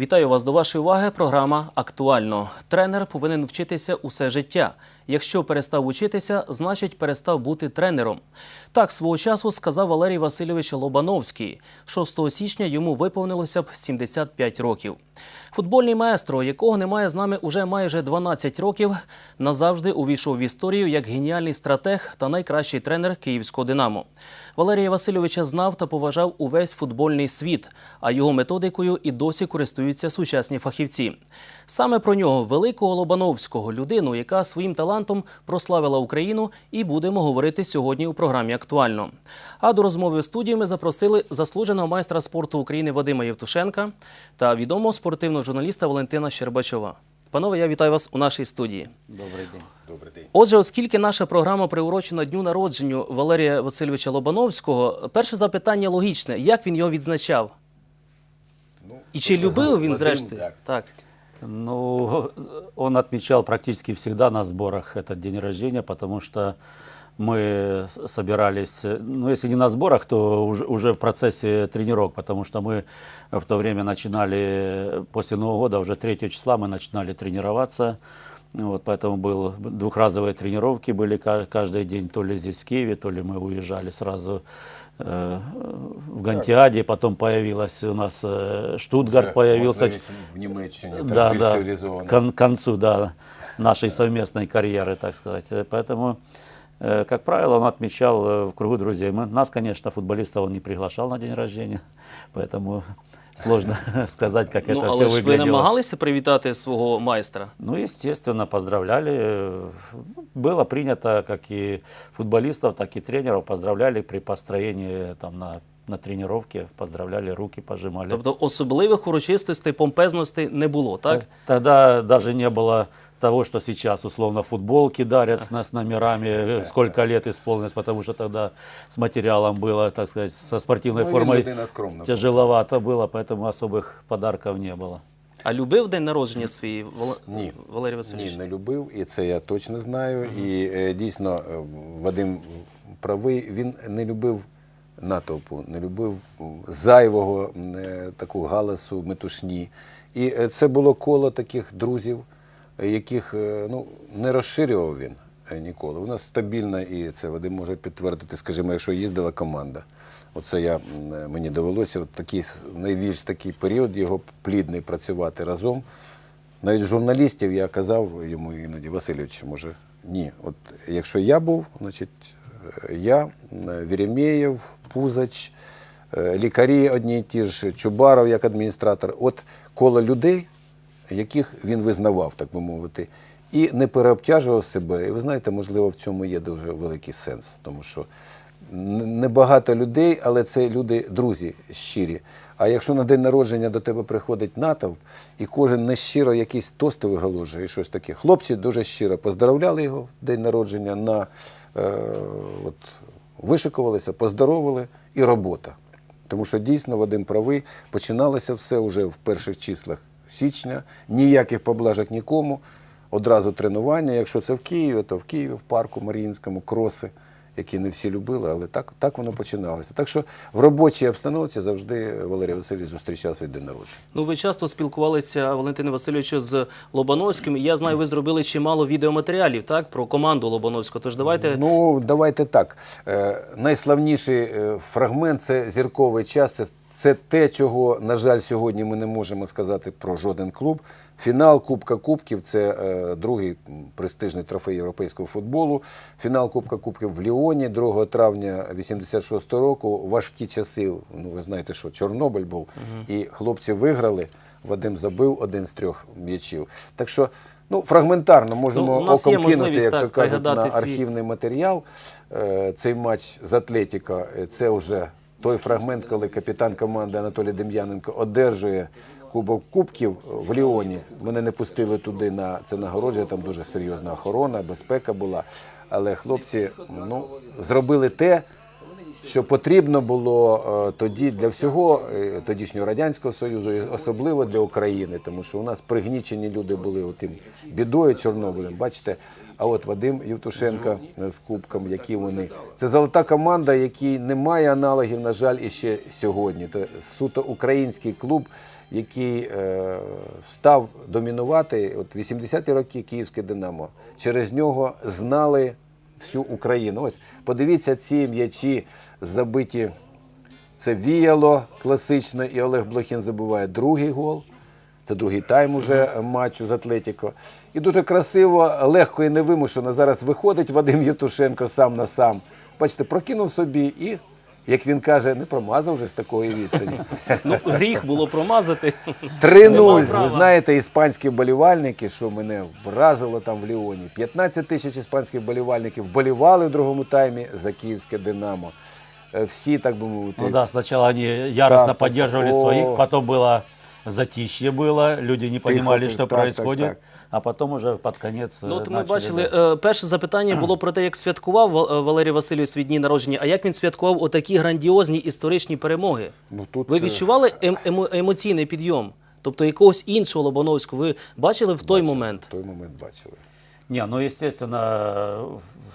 Вітаю вас до вашої уваги. Програма Актуально. Тренер повинен вчитися усе життя. Якщо перестав учитися, значить перестав бути тренером. Так свого часу сказав Валерій Васильович Лобановський. 6 січня йому виповнилося б 75 років. Футбольний маестро, якого немає з нами уже майже 12 років, назавжди увійшов в історію як геніальний стратег та найкращий тренер київського Динамо. Валерія Васильовича знав та поважав увесь футбольний світ, а його методикою і досі користуються сучасні фахівці. Саме про нього, великого Лобановського, людину, яка своїм талантом прославила Україну, і будемо говорити сьогодні у програмі Актуально. А до розмови в студії ми запросили заслуженого майстра спорту України Вадима Євтушенка та відомого спортивного журналіста Валентина Щербачова. Панове, я вітаю вас у нашій студії. Добрий день. Добрий день. Отже, оскільки наша програма приурочена дню народженню Валерія Васильовича Лобановського, перше запитання логічне: як він його відзначав? Ну, І чи любив він, зрештою? так. так. Ну, он отмечал практически всегда на сборах этот день рождения, потому что мы с- собирались, э, ну, если не на сборах, то уже, уже в процессе тренировок, потому что мы в то время начинали, э, после Нового года, уже 3 числа мы начинали тренироваться. Вот, поэтому был, двухразовые тренировки были ка- каждый день, то ли здесь в Киеве, то ли мы уезжали сразу э, в Гантиаде, потом появилась у нас э, Штутгарт, Вже появился можливість в Німеччині, так да, більш да, цивілізовано. к концу да, нашей совместной карьеры, так сказать. Э, Поэтому, э, как правило, он отмечал э, в кругу друзей. Мы, нас, конечно, футболистов он не приглашал на день рождения, поэтому сложно сказать, как Ну, это але все ж ви выглядело. намагалися привітати свого майстра. Ну, естественно, поздравляли. Э, Было принято, как и футболистов, так и тренеров, поздравляли при построении там, на, на тренировке, поздравляли, руки пожимали. Тобто особливих урочистостей, помпезностей не було, так? Т- Тогда даже не было того, что сейчас условно футболки дарят с, с номерами, э, сколько лет исполнилось, потому что тогда с материалом было, так сказать, со спортивной Ну, він формой людина скромна. тяжеловато было, поэтому особых подарков не было. А любив день народження свій Вал... Ні. Валерій Васильович? Ні, не любив, і це я точно знаю. І е, дійсно, е, Вадим правий, він не любив натовпу, не любив зайвого м, е, таку галасу, метушні. І е, це було коло таких друзів, е, яких е, ну, не розширював він е, ніколи. У нас стабільна, і це Вадим може підтвердити, скажімо, якщо їздила команда. Оце я, е, мені довелося от такий, найбільш такий період його плідний працювати разом. Навіть журналістів я казав йому іноді, Васильович, може, ні. От якщо я був, значить я, Вєремєєв, Пузач, лікарі одні й ті ж, Чубаров як адміністратор. От коло людей, яких він визнавав, так би мовити, і не переобтяжував себе. І ви знаєте, можливо, в цьому є дуже великий сенс, тому що небагато людей, але це люди, друзі щирі. А якщо на день народження до тебе приходить натовп, і кожен нещиро якісь тости виголошує, і щось таке. Хлопці дуже щиро поздравляли його в день народження, на, е, от, вишикувалися, поздоровили і робота. Тому що дійсно Вадим правий, починалося все вже в перших числах січня, ніяких поблажок нікому, одразу тренування. Якщо це в Києві, то в Києві, в парку Маріїнському, кроси, які не всі любили, але так, так воно починалося. Так що в робочій обстановці завжди Валерій Васильович зустрічав свій день народження. Ну, ви часто спілкувалися, Валентине Васильовичу, з Лобановським. Я знаю, ви зробили чимало відеоматеріалів так, про команду Лобановського. Тож давайте Ну, давайте так. Е, найславніший е, фрагмент це зірковий час. Це, це те, чого, на жаль, сьогодні ми не можемо сказати про жоден клуб. Фінал Кубка Кубків це е, другий престижний трофей європейського футболу. Фінал Кубка Кубків в Ліоні 2 травня 86 року. Важкі часи. Ну, ви знаєте, що Чорнобиль був, і хлопці виграли. Вадим забив один з трьох м'ячів. Так що, ну, фрагментарно можемо Ну, оком кинути, як то кажуть, на пригадати ці- архівний матеріал. Е, Цей матч з Атлетіко е, це вже той фрагмент, коли капітан команди Анатолій Дем'яненко одержує Кубок Кубків в Ліоні. Мене не пустили туди на це нагородження, там дуже серйозна охорона, безпека була. Але хлопці ну, зробили те, що потрібно було е, тоді для всього е, тодішнього радянського союзу, і особливо для України, тому що у нас пригнічені люди були тим бідою Чорнобилем. Бачите, А от Вадим Євтушенко з кубком, які вони. Це золота команда, якій немає аналогів, на жаль, і ще сьогодні. Це суто український клуб, який е, став домінувати. От 80-ті роки Київське Динамо. Через нього знали всю Україну. Ось подивіться ці м'ячі забиті. Це віяло класично, і Олег Блохін забиває другий гол. Це другий тайм уже матчу з Атлетіко. І дуже красиво, легко і невимушено зараз виходить Вадим Євтушенко сам на сам. Бачите, прокинув собі і, як він каже, не промазав вже з такої відстані. Ну, гріх було промазати. 3-0. Ви знаєте, іспанські вболівальники, що мене вразило там в Ліоні. 15 тисяч іспанських вболівальників вболівали в другому таймі за київське Динамо. Е, Всі, так би мовити, Ну да, сначала они яростно Так, поддерживали о. своих, потом было затишье было, люди не понимали, тихо, что так, происходит, так, так. а потом уже под конец Ну, э, от ми начали, бачили, да. е, перше запитання було про те, як святкував Ва- е, Валерій Васильович свій дні народження, а як він святкував отакі грандіозні історичні перемоги. Ну, тут, ви е, відчували ем- емо- емоційний підйом? Тобто якогось іншого Лобановського ви бачили в той момент? в той момент бачили. Не, ну, естественно,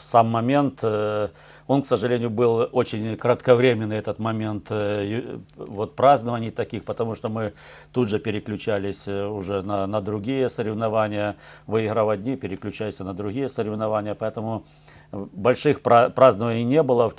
в сам момент, э, он, к сожалению, был очень кратковременный, этот момент э, ю- вот празднований таких, потому что мы тут же переключались э, уже на, на другие соревнования, выиграв одни, переключаясь на другие соревнования, поэтому больших пра- празднований не было,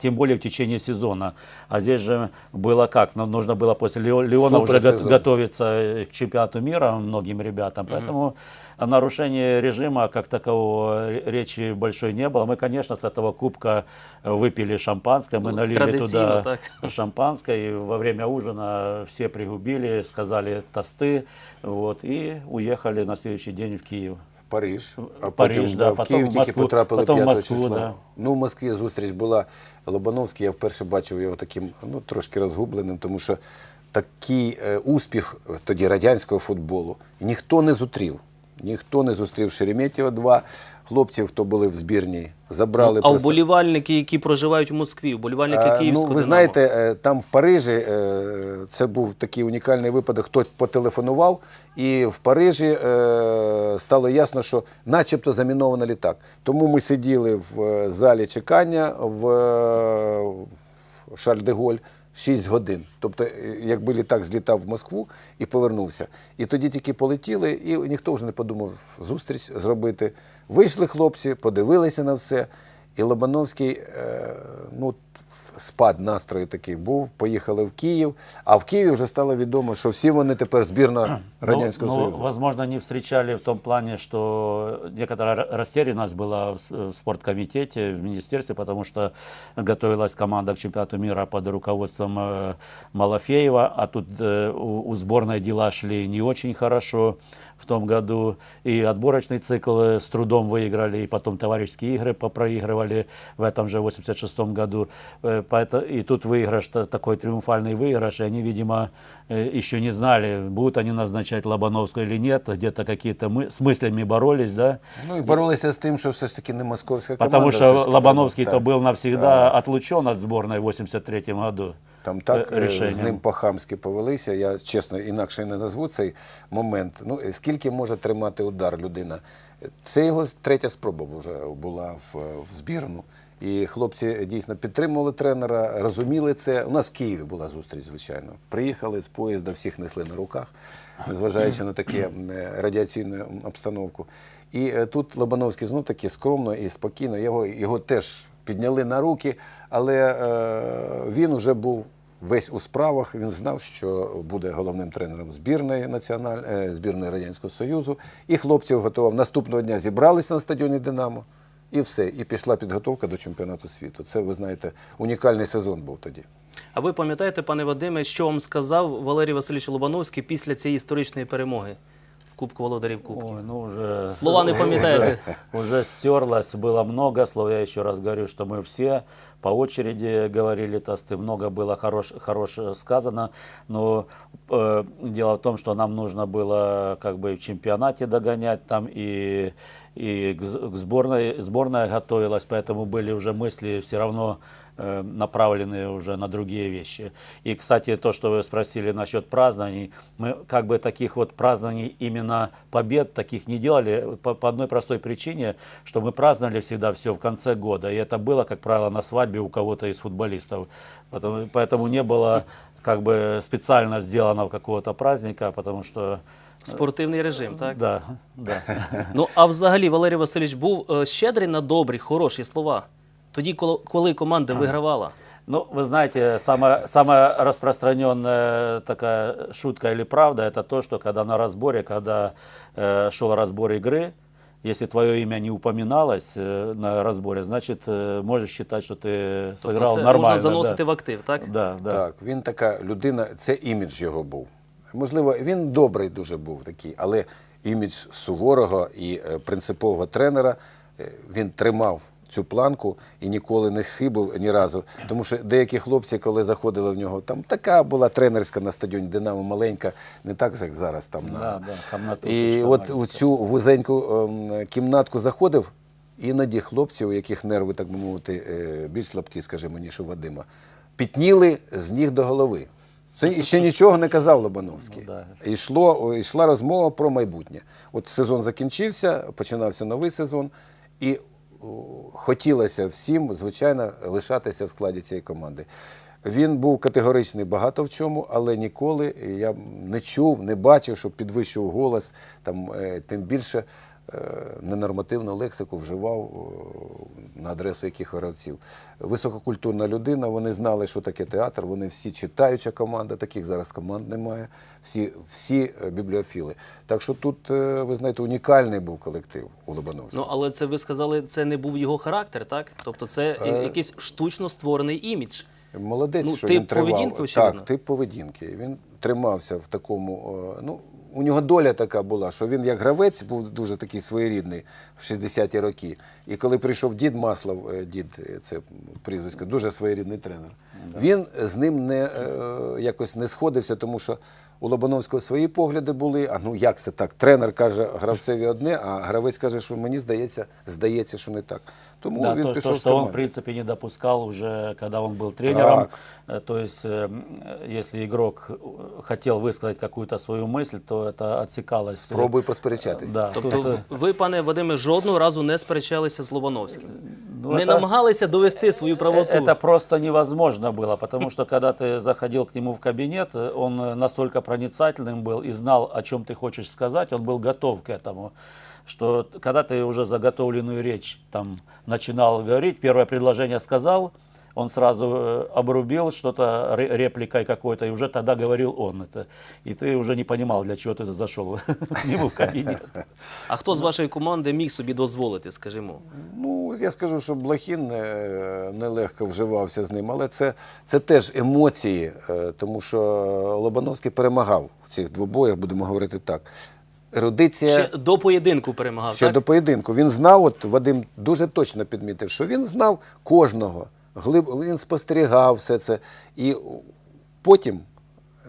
тем более в течение сезона. А здесь же было как? Нам нужно было после Лео- Леона уже готовиться э, к чемпионату мира многим ребятам, поэтому о нарушении режима как такового ре- речи большой не было. Мы, конечно, с этого кубка выпили шампанское, мы Ну, налили туда так. шампанское, и во время ужина все пригубили, сказали тосты, вот, и уехали на следующий день в Киев. Париж, а Париж, потім да, в потім Київ в тільки Москву, потрапили потім в 5 Москву, числа. да. Ну, в Москві зустріч була Лобановський, я вперше бачив його таким ну, трошки розгубленим, тому що такий е, успіх тоді радянського футболу ніхто не зустрів. Ніхто не зустрів Шереметьєва 2 хлопців, хто були в збірній, забрали а просто. вболівальники, які проживають в Москві, вболівальники Е, Київського Ну, ви «Динамо». знаєте, е, там в Парижі е, це був такий унікальний випадок. Хтось потелефонував, і в Парижі стало ясно, що начебто замінований літак. Тому ми сиділи в залі чекання в, в Шарль-де-Голь 6 годин. Тобто, е, якби літак злітав в Москву і повернувся. І тоді тільки полетіли, і ніхто вже не подумав зустріч зробити. Вийшли хлопці, подивилися на все. І Лобановський, е, ну, спад настрою такий був. Поїхали в Київ. А в Києві вже стало відомо, що всі вони тепер збірна Радянського ну, ну, Союзу. возможно, не встречали в том плане, что некоторая ра- растерянность была в с- в спорткомитете, в министерстве, потому что готовилась команда к чемпионату мира под руководством э, Малафеева, а тут э, у, у сборной дела шли не очень хорошо В том году, и отборочный цикл с трудом выиграли, и потом товарищеские игры попроигрывали в этом же 86 году, Э, и тут выигрыш, та- такой триумфальный выигрыш, и они, видимо, э, еще не знали, будут они назначать Лобановского или нет, где-то какие-то мы, с мыслями боролись, да, Ну і боролися з тим, що все ж таки не московська команда. потому что Лобановский-то был навсегда отлучен от сборной в 83 году. Там так е, е, рішенням. з ним по-хамськи повелися. Я чесно інакше не назву цей момент. Ну е, скільки може тримати удар людина? Це його третя спроба вже була в, в збірну. І хлопці дійсно підтримували тренера, розуміли це. У нас в Києві була зустріч, звичайно. Приїхали з поїзда, всіх несли на руках, незважаючи на таку радіаційну обстановку. І тут Лобановський знов таки скромно і спокійно. Його, його теж підняли на руки, але е, він вже був весь у справах. Він знав, що буде головним тренером збірної національ... е, збірної Радянського Союзу. І хлопців готував. Наступного дня зібралися на стадіоні Динамо. І все, і пішла підготовка до чемпіонату світу. Це, ви знаєте, унікальний сезон був тоді. А ви пам'ятаєте, пане Вадиме, що вам сказав Валерій Васильович Лобановський після цієї історичної перемоги Кубку Володарів Кубків? Ой, ну уже... Слова не пам'ятаєте? Уже стерлось, было много слов. Я еще раз говорю, что мы все по очереди говорили тосты, много было хорош, хорошего сказано. Но э, дело в том, что нам нужно было как бы в чемпионате догонять там и, и к, з- к сборной, сборная готовилась, поэтому были уже мысли все равно э, направлены уже на другие вещи. И, кстати, то, что вы спросили насчет празднований, мы как бы таких вот празднований именно побед таких не делали по, по одной простой причине, что мы праздновали всегда все в конце года, и это было, как правило, на свадьбе у кого-то из футболистов. Потому, поэтому не было как бы специально сделанного какого-то праздника, потому что Спортивний режим, так? да, да. Ну а взагалі Валерій Васильович був е, щедрий на добрі, хороші слова. Тоді, коли, коли команда вигравала. Ну, вы знаете, самая, самая распространенная такая шутка или правда, это то, что когда на разборе, когда э, шел разбор игры, если твое имя не упоминалось э, на разборе, значит, э, можешь считать, что ты Тобто сыграл це нормально. можна заносити да. в актив, так? Да, да. Так, він така людина, це імідж його був. Можливо, він добрий дуже був такий, але імідж суворого і е, принципового тренера е, він тримав цю планку і ніколи не хибив ні разу. Тому що деякі хлопці, коли заходили в нього, там така була тренерська на стадіоні Динамо маленька, не так, як зараз там на Да, да, комнатушечка і от у цю вузеньку ем, кімнатку заходив, іноді хлопці, у яких нерви, так би мовити, е, більш слабкі, скажімо, ніж у Вадима, пітніли з ніг до голови. Це ще нічого не казав Лобановський. Ну, Йшло, йшла розмова про майбутнє. От сезон закінчився, починався новий сезон, і хотілося всім, звичайно, лишатися в складі цієї команди. Він був категоричний багато в чому, але ніколи я не чув, не бачив, щоб підвищував голос, там, е, тим більше ненормативну лексику вживав на адресу яких гравців. Висококультурна людина, вони знали, що таке театр, вони всі читаюча команда, таких зараз команд немає, всі, всі е, бібліофіли. Так що тут, е, ви знаєте, унікальний був колектив у Лобановського. Ну, але це ви сказали, це не був його характер, так? Тобто це Е, якийсь штучно створений імідж. Молодець, Ну, що тип він тримав. поведінки, очевидно. так, тип поведінки. Він тримався в такому. е, Ну, у нього доля така була, що він як гравець був дуже такий своєрідний в 60-ті роки. І коли прийшов дід Маслов, е, дід, е, це прізвисько, дуже своєрідний тренер. Він з ним не е, якось не сходився, тому що у Лобановського свої погляди були. А ну як це так? Тренер каже гравцеві одне, а гравець каже, що мені здається, здається, що не так. Тому Да, він то, пішов то, з что он, в команди. принципе, не допускал уже, когда он был тренером. Так. Э, То есть, э, м, если игрок э, хотел высказать какую-то свою мысль, то это отсекалось. э, Пробуй посперечатися. Да, тут, Тобто э, ви, пане Вадиме, жодного разу не сперечалися з Лобановським. Ну, не это- намагалися довести свою правоту. Это просто невозможно было, потому что когда ты заходил к нему в кабинет, э, он э, настолько проницательным был и знал, о чем ты хочешь сказать, он был готов к этому. Что когда ты уже заготовленную речь там начинал говорить, первое предложение сказал, он сразу э, обрубил что-то ре- репликой какой-то, и уже тогда говорил он это. И ты уже не понимал, для чего ты зашел к нему в кабинет. А хто з вашої команди міг собі дозволити, скажімо? Ну, я скажу, що Блохін е, нелегко вживався з ним, але це, це теж емоції, е, тому що Лобановський перемагав в цих двобоях, будемо говорити так. Ерудиція Ще до поєдинку перемагав, ще так? до поєдинку. Він знав, от Вадим дуже точно підмітив, що він знав кожного, глиб, він спостерігав все це. І потім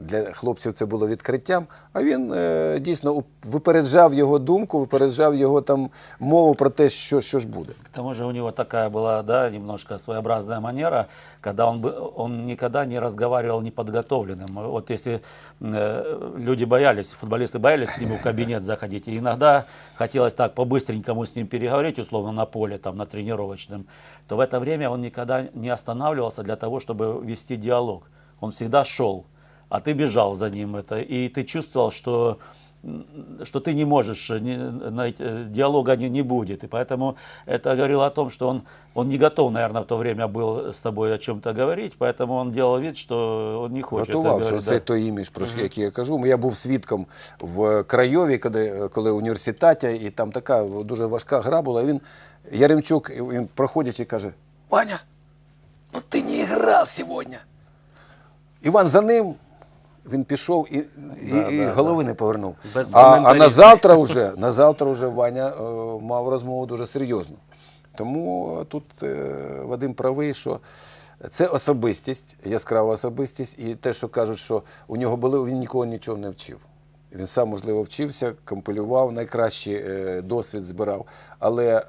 для хлопців це було відкриттям, а він е, дійсно уп- випереджав його думку, випереджав його там мову про те, що, що ж буде. К тому же у него такая была, да, немножко своеобразная манера, когда он, бы- он никогда не разговаривал неподготовленным. Вот если э, люди боялись, футболисты боялись к нему в кабинет заходить, и иногда хотелось так по-быстренькому с ним переговорить, условно, на поле, там, на тренировочном, то в это время он никогда не останавливался для того, чтобы вести диалог. Он всегда шел, а ты бежал за ним, это, и ты чувствовал, что м, что ты не можешь, э, не- найти- э, диалога не, не будет. И поэтому это говорило о том, что он, он не готов, наверное, в то время был с тобой о чем-то говорить, поэтому он делал вид, что он не хочет. Готувався говорить, цей да. той імідж, про який я кажу. Я був свідком в Крайові, коли, коли в університеті, і там така дуже важка гра була. І він, Яремчук, він проходячи, каже: Ваня, ну ти не грав сьогодні. Іван за ним. Він пішов і, і, і голови не повернув. Без А, а на завтра вже, на завтра вже Ваня е, мав розмову дуже серйозну. Тому е, тут е, Вадим правий, що це особистість, яскрава особистість, і те, що кажуть, що у нього були, він нікого нічого не вчив. Він сам, можливо, вчився, компілював, найкращий е, досвід збирав. Але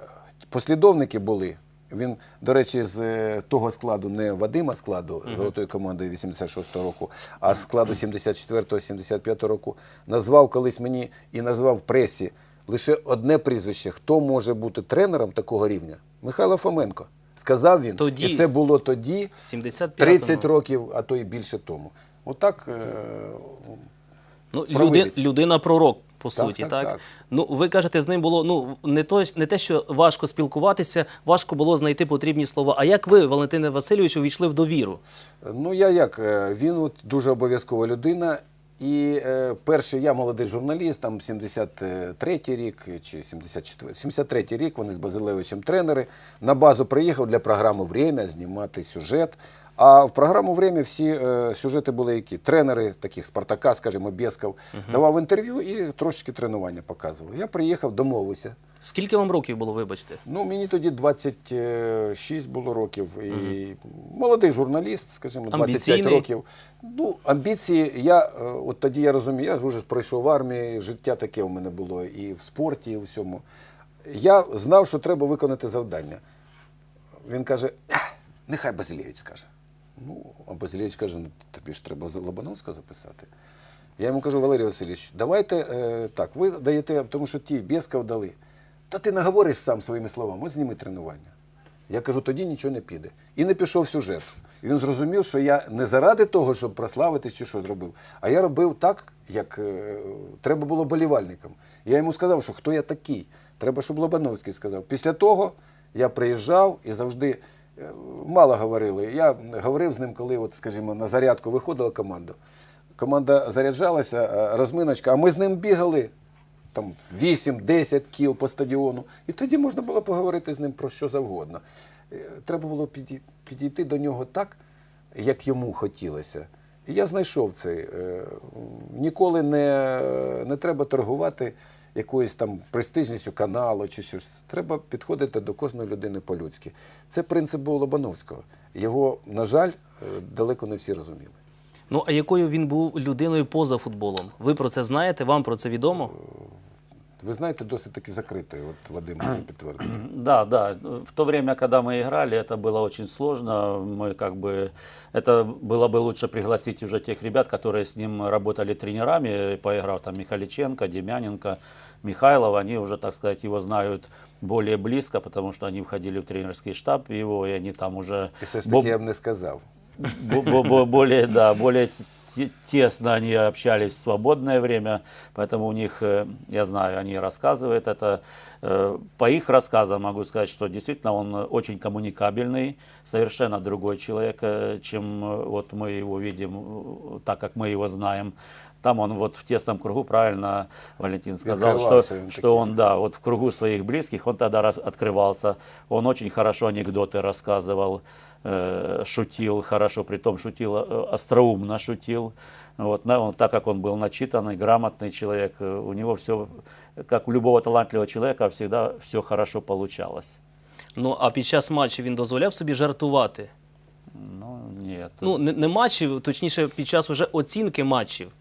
послідовники були. Він, до речі, з е, того складу, не Вадима складу золотої команди 86-го року, а з складу 74-75 року, назвав колись мені і назвав в пресі лише одне прізвище. Хто може бути тренером такого рівня? Михайло Фоменко. Сказав він. Тоді. І це було тоді, В 75-му. 30 років, а то і більше тому. Отак. е, Ну, люди, людина пророк, по Так, суті, так, так, так. Ну, ви кажете, з ним було ну не то не те, що важко спілкуватися, важко було знайти потрібні слова. А як ви, Валентине Васильовичу, увійшли в довіру? Ну, я як? е, Він от дуже обов'язкова людина. І е, перший я молодий журналіст, там 73-й рік чи 74 73-й рік вони з Базилевичем тренери. На базу приїхав для програми Время знімати сюжет. А в програму Время всі е, сюжети були які? Тренери таких Спартака, скажімо, Бєсков, давав інтерв'ю і трошечки тренування показували. Я приїхав, домовився. Скільки вам років було, вибачте? Ну, мені тоді 26 було років. І молодий журналіст, скажімо, 25 Амбіційний? років. Ну, амбіції, я е, от тоді я розумію, я ж вже пройшов в армії, життя таке у мене було і в спорті, і в всьому. Я знав, що треба виконати завдання. Він каже, «Ех, нехай Базилєвич скаже. Ну, а Базилєвич каже, ну тобі ж треба за Лобановського записати. Я йому кажу, Валерій Васильович, давайте е, так, ви даєте, тому що ті Бєсков дали. Та ти наговориш сам своїми словами, ось зніми тренування. Я кажу, тоді нічого не піде. І не пішов сюжет. І він зрозумів, що я не заради того, щоб прославитись чи що зробив, а я робив так, як е, треба було болівальникам. Я йому сказав, що хто я такий. Треба, щоб Лобановський сказав. Після того я приїжджав і завжди мало говорили. Я говорив з ним, коли, от, скажімо, на зарядку виходила команда. Команда заряджалася, е, розминочка, а ми з ним бігали там 8-10 кіл по стадіону. І тоді можна було поговорити з ним про що завгодно. Е, Треба було підійти до нього так, як йому хотілося. І я знайшов цей. е, Ніколи не, не треба торгувати якоюсь там престижністю каналу чи щось. Треба підходити до кожної людини по-людськи. Це принцип був Лобановського. Його, на жаль, е, далеко не всі розуміли. Ну а якою він був людиною поза футболом? Ви про це знаєте? Вам про це відомо? Ви знаєте, досить таки закритою. От Вадим може підтвердити. Да, да. В то время, когда мы играли, это было очень сложно. Мы как бы это было бы лучше пригласить уже тех ребят, которые с ним работали тренерами, поиграв там Михаличенко, Демяненко, Михайлов. Они уже, так сказать, его знают более близко, потому что они входили в тренерский штаб его, и они там уже І все ж бо- таки я б не сказав. бо- бо- бо- более, да, более те- тесно они общались в свободное время, поэтому у них, э, я знаю, они рассказывают это. Э, По их рассказам могу сказать, что действительно он очень коммуникабельный, совершенно другой человек, э, чем вот мы его видим, так как мы его знаем. Там он вот в тесном кругу, правильно Валентин сказал, что, он что он, да, вот в кругу своих близких, он тогда раз, открывался. Он очень хорошо анекдоты рассказывал, шутил хорошо, при том шутил, э, остроумно шутил. Вот, на- он, так как он был начитанный, грамотный человек, э, у него все, как у любого талантливого человека, всегда все хорошо получалось. Ну а під час матчу він дозволяв собі жартувати. Ну, нет. Ну не, не матчів, точніше, під час уже оцінки матчів.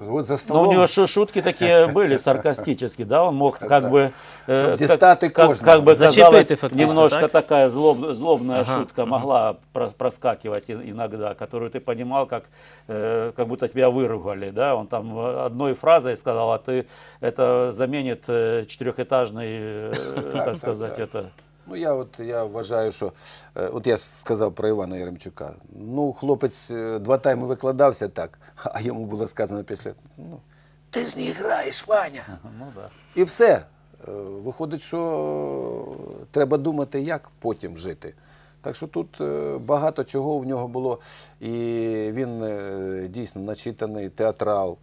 От за Но столом. у него шу- шутки такие были саркастические, да, он мог как бы... э, как- дистаты как, как бы казалось, немножко так? такая злоб- злобная Ага, шутка могла прос- проскакивать иногда, которую ты понимал, как, э, как будто тебя выругали, да, он там одной фразой сказал, а ты это заменит э, четырехэтажный, так сказать, это... Ну, я от я вважаю, що е, от я сказав про Івана Яремчука. Ну, хлопець е, два тайми викладався так, а йому було сказано після. Ну, ти ж не граєш, Ваня. Ну да. І все. Е, Виходить, що треба думати, як потім жити. Так що тут багато чого в нього було. І він дійсно начитаний театрал.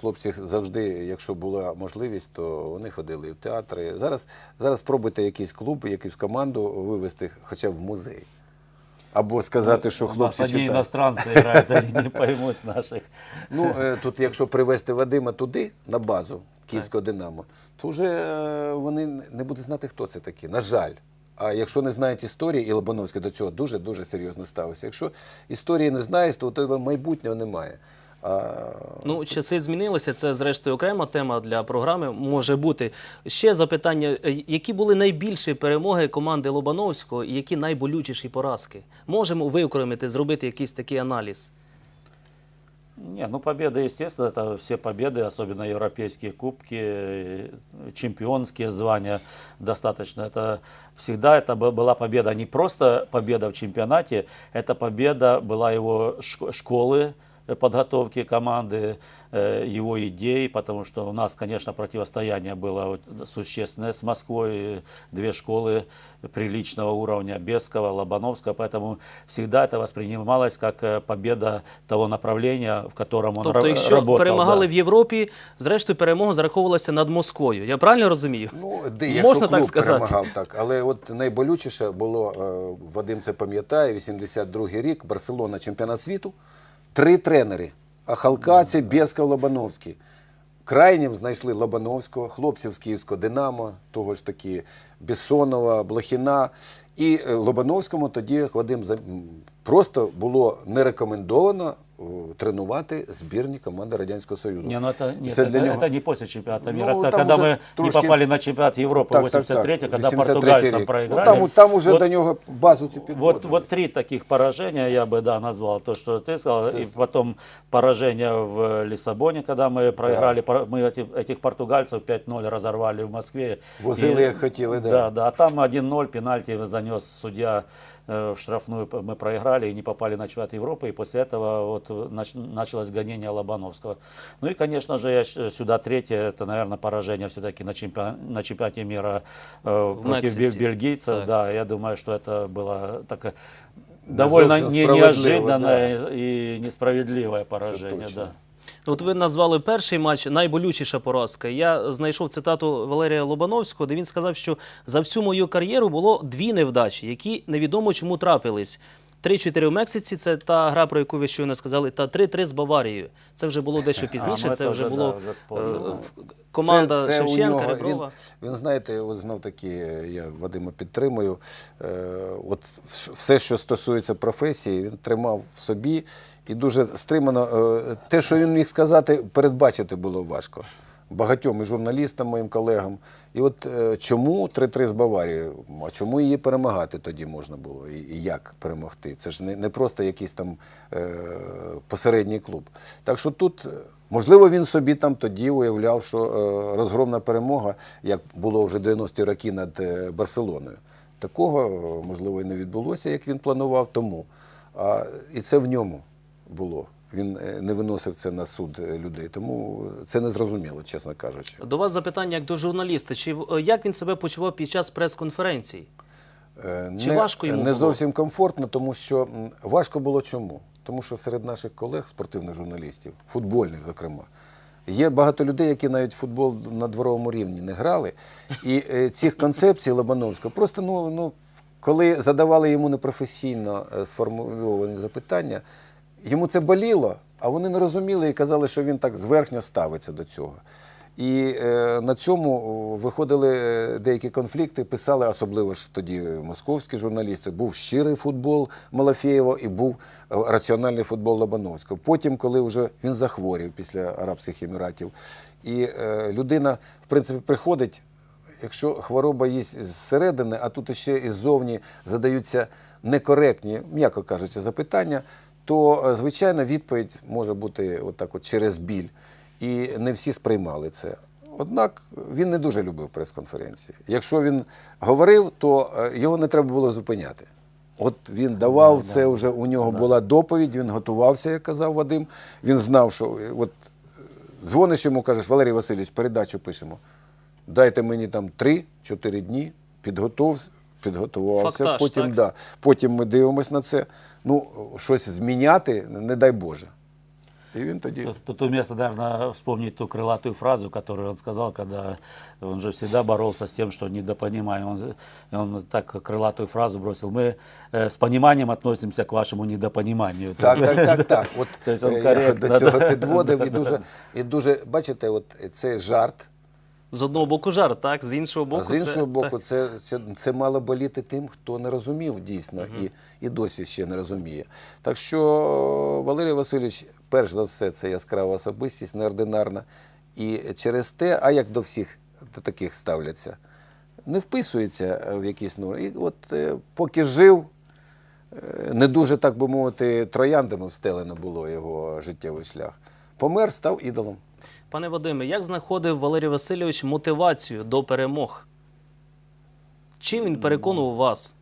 Хлопці завжди, якщо була можливість, то вони ходили в театри. Зараз, зараз спробуйте якийсь клуб, якусь команду вивезти хоча б в музей. Або сказати, що хлопці читають. иностранцы играют, они не поймут наших. Ну, е, тут, якщо привезти Вадима туди, на базу Київського Динамо, то вже е, вони не будуть знати, хто це такі. На жаль. А якщо не знають історії, і Лобановський до цього дуже-дуже серйозно ставився. Якщо історії не знаєш, то у тебе майбутнього немає. А, Ну, часи змінилися. Це, зрештою, окрема тема для програми. Може бути. Ще запитання: Е, які були найбільші перемоги команди Лобановського і які найболючіші поразки? Можемо виокремити, зробити якийсь такий аналіз? Не, ну победы, естественно, это все победы, особенно европейские кубки, э, чемпионские звания достаточно. Это всегда это бы- была победа, не просто победа в чемпионате, это победа была его шк- школы э, подготовки команды, э, его идей, потому что у нас, конечно, противостояние было вот существенное с Москвой, э, две школы приличного уровня, Бескова, Лобановского, поэтому всегда это воспринималось как э, победа того направления, в котором он Тобто, ра- якщо работал. перемагали да. в Європі, зрештою перемога зараховувалася над Москвою. Я правильно розумію? Ну, де, якщо Можна клуб так сказати? перемагав, так. Але от найболючіше було, е, Вадим це пам'ятає, 82-й рік, Барселона, чемпіонат світу. Три тренери. Ахалкаці, Бєсков, Лобановський. Крайнім знайшли Лобановського, хлопців з Київського Динамо, того ж таки Бессонова, Блохіна. І е, Лобановському тоді Вадим просто було не рекомендовано тренувати збірні команди Радянського Союзу. Не, ну это, нет, Це это, для нього- это не после чемпионата Ну, мира. это там когда уже мы трошки- не попали на чемпионат Европы Так, в так, 83 так. когда 83-й португальцам рік. проиграли. Ну, там, там уже Вот- до нього базу цю підводили. Вот, вот три таких поражения я бы да, назвал. То, что ты сказал. И потом поражение в Лиссабоне, когда мы проиграли. Пор- Мы эти- этих португальцев 5-0 разорвали в Москве. Возили, И- як хотіли, да. Да, да. А там 1-0 пенальти занес судья э, в штрафную. Мы проиграли и не попали на чемпионат Европы. И после этого вот нач- началось гонение Лобановского. Ну и, конечно же, я щ- сюда третье, это, наверное, поражение все-таки на, чемпион- на чемпионате мира э, против Мексике. бе- бельгийцев. Так. Да, я думаю, что это было такое довольно зовсім не, справедливо, неожиданное и несправедливое поражение. точно. Да. От ви назвали перший матч найболючіша поразка. Я знайшов цитату Валерія Лобановського, де він сказав, що за всю мою кар'єру було дві невдачі, які невідомо чому трапились. 3-4 в Мексиці це та гра, про яку ви щойно сказали, та 3-3 з Баварією. Це вже було дещо пізніше. це вже було е, команда Шевченка, Реброва. Він, знаєте, от знов таки, я Вадима підтримую. Е, от все, що стосується професії, він тримав в собі і дуже стримано. Е, те, що він міг сказати, передбачити було важко. Багатьом і журналістам, моїм колегам. І от е, чому 3-3 з Баварією? А чому її перемагати тоді можна було? І, як перемогти? Це ж не, просто якийсь там е, посередній клуб. Так що тут, е, можливо, він собі там тоді уявляв, що розгромна перемога, як було вже 90-ті роки над Барселоною. Такого, можливо, і не відбулося, як він планував тому. І це в ньому було. Він е, не виносив це на суд е, людей. Тому це не зрозуміло, чесно кажучи. До вас запитання як до журналіста. Чи е, як він себе почував під час прес-конференції? Е, Чи не, важко йому не було? зовсім комфортно, тому що важко було чому? Тому що серед наших колег, спортивних журналістів, футбольних, зокрема, є багато людей, які навіть футбол на дворовому рівні не грали. І е, цих концепцій Лобановського просто ну, ну, коли задавали йому непрофесійно е, сформульовані запитання, йому це боліло, а вони не розуміли і казали, що він так зверхньо ставиться до цього. І е, на цьому виходили е, деякі конфлікти, писали, особливо ж тоді московські журналісти, був щирий футбол Малафєєва і був е, раціональний футбол Лобановського. Потім, коли вже він захворів після Арабських Еміратів, і е, людина, в принципі, приходить, якщо хвороба є зсередини, а тут ще і задаються некоректні, м'яко кажучи, запитання, то, е, звичайно, відповідь може бути отак от через біль. І не всі сприймали це. Однак він не дуже любив прес-конференції. Якщо він говорив, то е, його не треба було зупиняти. От він давав це вже у нього була доповідь, він готувався, як казав Вадим. Він знав, що е, от дзвониш йому, кажеш, Валерій Васильович, передачу пишемо. Дайте мені там 3-4 дні, підготов, підготувався. Фактаж, потім, так? да, потім ми дивимося на це. Ну, щось зміняти, не дай Боже. І він тоді. Тут, тут уместно, наверное, вспомнить ту крылатую фразу, которую он сказал, когда он же всегда боролся с тем, что недопонимаем. Он, он так крылатую фразу бросил. Мы э, с пониманием относимся к вашему недопониманию. Так, так, так, так. От Тобто він е, я коректно, до цього да. підводив і дуже, і дуже, бачите, от цей жарт. з одного боку жарт, так? З іншого боку, з іншого це, боку, це, це, це мало боліти тим, хто не розумів дійсно і, і досі ще не розуміє. Так що Валерій Васильович, перш за все, це яскрава особистість, неординарна. І через те, а як до всіх до таких ставляться, не вписується в якісь норми. І от е, поки жив, е, не дуже, так би мовити, трояндами встелено було його життєвий шлях. Помер, став ідолом. Пане Вадиме, як знаходив Валерій Васильович мотивацію до перемог? Чим він переконував вас?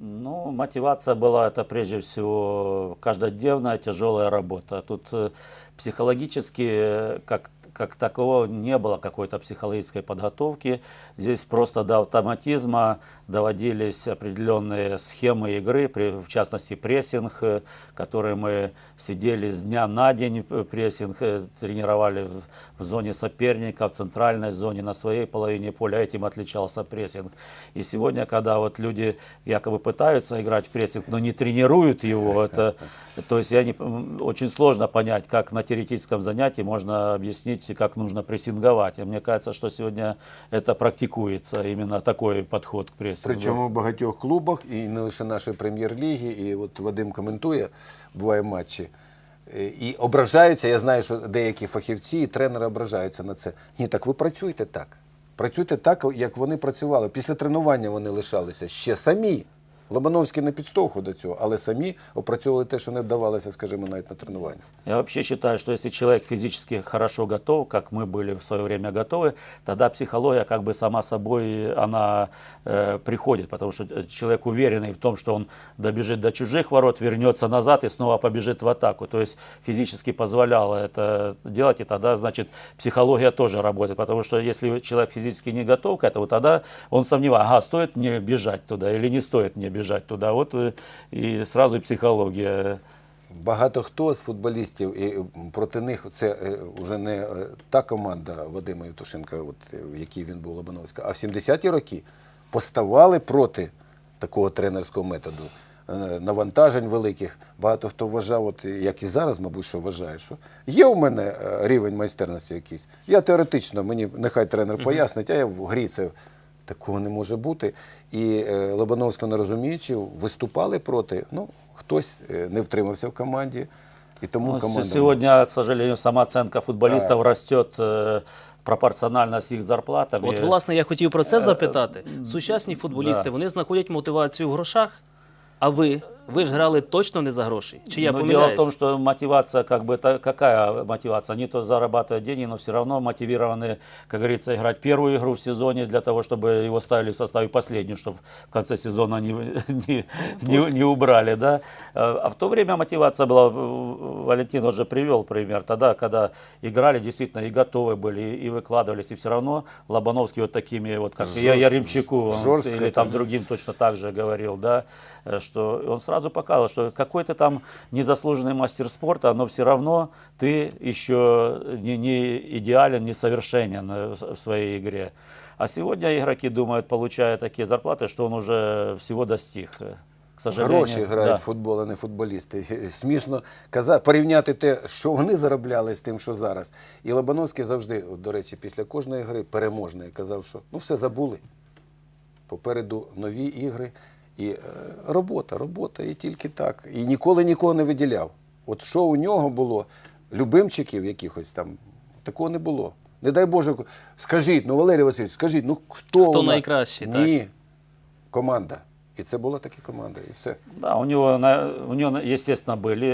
Ну, мотивация была это прежде всего каждодневная тяжелая работа. Тут э, психологически э, как как такового не было какой-то психологической подготовки. Здесь просто до автоматизма доводились определенные схемы игры, в частности прессинг, э, который мы сидели с дня на день, э, прессинг э, тренировали в- зоне соперника, в центральной зоне, на своей половине поля. Этим отличался прессинг. И сегодня, когда вот люди якобы пытаются играть в прессинг, но не тренируют его, это, то есть я не, очень сложно понять, как на теоретическом занятии можно объяснить, как нужно прессинговать. И мне кажется, что сегодня это практикуется, именно такой подход к прессингу. Причому в багатьох клубах, і не лише нашої прем'єр-ліги, і от Вадим коментує, буває матчі. І ображаються, я знаю, що деякі фахівці і тренери ображаються на це. Ні, так ви працюйте так. Працюйте так, як вони працювали. Після тренування вони лишалися ще самі. Лобановський не підштовхував до цього, але самі опрацьовували те, що не вдавалося, скажімо, навіть на тренуваннях. Я вообще считаю, что если человек физически хорошо готов, как мы были в свое время готовы, тогда психология как бы сама собой она э, приходит, потому что э, человек уверенный в том, что он добежит до чужих ворот, вернется назад и снова побежит в атаку. То есть физически позволяло это делать, и тогда, значит, психология тоже работает, потому что если человек физически не готов к этому, тогда он сомневается, ага, стоит мне бежать туда или не стоит мне бежать туда. Вот э, и сразу психология. Багато хто з футболістів, і проти них це вже не е, та команда Вадима Євтушенка, от, е, в якій він був Лобановська, а в 70-ті роки поставали проти такого тренерського методу. е, Навантажень великих. Багато хто вважав, от, як і зараз, мабуть, що вважає, що є у мене е, рівень майстерності якийсь. Я теоретично, мені нехай тренер пояснить, а я в грі це такого не може бути. І е, Лобановського не розуміючи, виступали проти. Ну, хтось е, не втримався в команді, і тому Ну, команда. Сегодня, к сожалению, самооценка футболистов растет э, пропорционально с их зарплатами. От, власне, я хотів про це Е, запитати. Сучасні футболісти да. вони знаходять мотивацію в грошах. А ви? Ви ж грали точно не за гроші? Чи я Но дело помиляюсь? в том, что мотивация, как бы, это какая мотивация? Они то зарабатывают деньги, но все равно мотивированы, как говорится, играть первую игру в сезоне для того, чтобы его ставили в составе последнюю, чтобы в конце сезона не, не, не, не убрали, да? А в то время мотивация была, в- Валентин уже привел пример, тогда, когда играли, действительно, и готовы были, и выкладывались, и все равно Лобановский вот такими, вот как я Яремчаку, он с- жестко или там там. другим точно так же говорил, да, э, что он сразу показывал, что какой ты там незаслуженный мастер спорта, но все равно ты еще не, не идеален, не совершенен э, в в своей игре. А сегодня игроки думают, получая такие зарплаты, что он уже всего достиг. Э, К сожалению, Гроші грають да. в футбол, а не футболісти. Смішно казати, порівняти те, що вони заробляли з тим, що зараз. І Лобановський завжди, от, до речі, після кожної гри переможної казав, що ну все забули. Попереду нові ігри. І е, робота, робота, і тільки так. І ніколи нікого не виділяв. От що у нього було, любимчиків якихось там, такого не було. Не дай Боже, скажіть, ну Валерій Васильович, скажіть, ну хто, Хто найкращий? Ні, так? Команда. І це була така команда, і все. Да, у него, на- у него, естественно, были,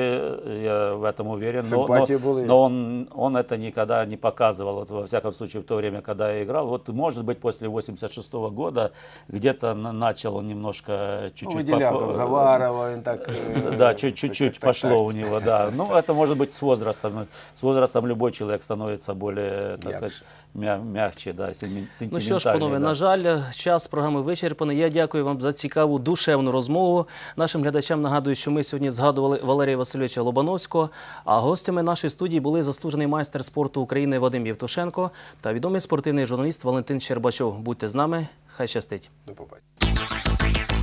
я в этом уверен, но, но, Симпатии были. но он, он это никогда не показывал, вот, во всяком случае, в то время, когда я играл. Вот, может быть, после 86 года где-то на- начал он немножко Ну, чуть-чуть... виділяв поп- там Заварова, він так. е, Да, чуть- чуть-чуть так, так, пошло так. у него, да. Ну, это может быть с возрастом. С возрастом любой человек становится более, так Мягче. сказать, мя- мягче, да, сентиментальнее. Ну що ж, панове, да. на жаль, час програми вичерпаний. Я дякую вам за цікаву душевну розмову. Нашим глядачам нагадую, що ми сьогодні згадували Валерія Васильовича Лобановського. А гостями нашої студії були заслужений майстер спорту України Вадим Євтушенко та відомий спортивний журналіст Валентин Щербачов. Будьте з нами, хай щастить. До побачення.